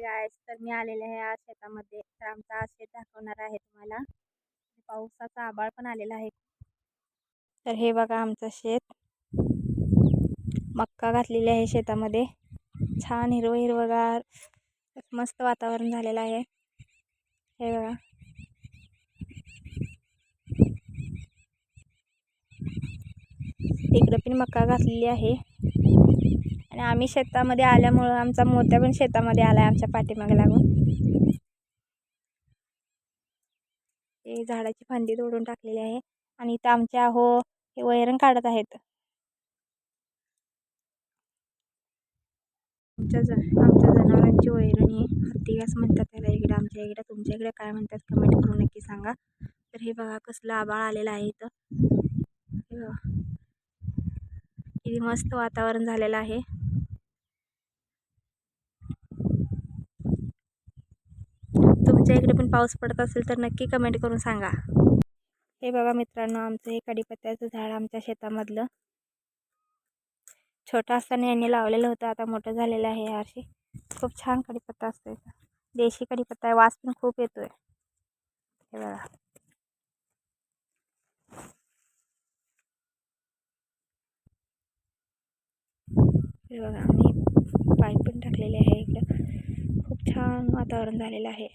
Guys तर मी आलेले आहे आज शेतामध्ये. तर आमचा आज शेत दाखवणार आहे तुम्हाला. पावसाचा आभाळ पण आलेला आहे. तर हे बघा आमचं शेत. मक्का घातलेली आहे शेतामध्ये. छान हिरवं हिरवगार मस्त वातावरण झालेलं आहे. हे बघा. इकडं पण मक्का घातलेली आहे. आणि आम्ही शेतामध्ये आल्यामुळं आमचा मोत्या पण शेतामध्ये आला आहे आमच्या पाठीमागे लागून. ते झाडाची फांदी तोडून टाकलेली आहे आणि इथं आमच्या हो हे वैरण काढत आहेत. आमच्या ज आमच्या जनावरांची वैरण ही हत्ती घास म्हणतात त्याला इकडे आमच्या इकडे. तुमच्या इकडे काय म्हणतात कमेंट करून नक्की सांगा. तर हे बघा कसलं आबाळ आलेलं आहे इथं. हे किती मस्त वातावरण झालेलं आहे. तुमच्या इकडे पण पाऊस पडत असेल तर नक्की कमेंट करून सांगा. हे बघा मित्रांनो आमचं हे कढीपत्त्याचं झाड आमच्या शेतामधलं. छोटं असताना यांनी लावलेलं होतं आता मोठं झालेलं आहे यावर्षी खूप छान कढीपत्ता असतो देशी कढीपत्ता आहे वास पण खूप येतो आहे हे बघा. हे बघा आम्ही पाईप पण टाकलेले आहे इकडं. खूप छान वातावरण झालेलं आहे.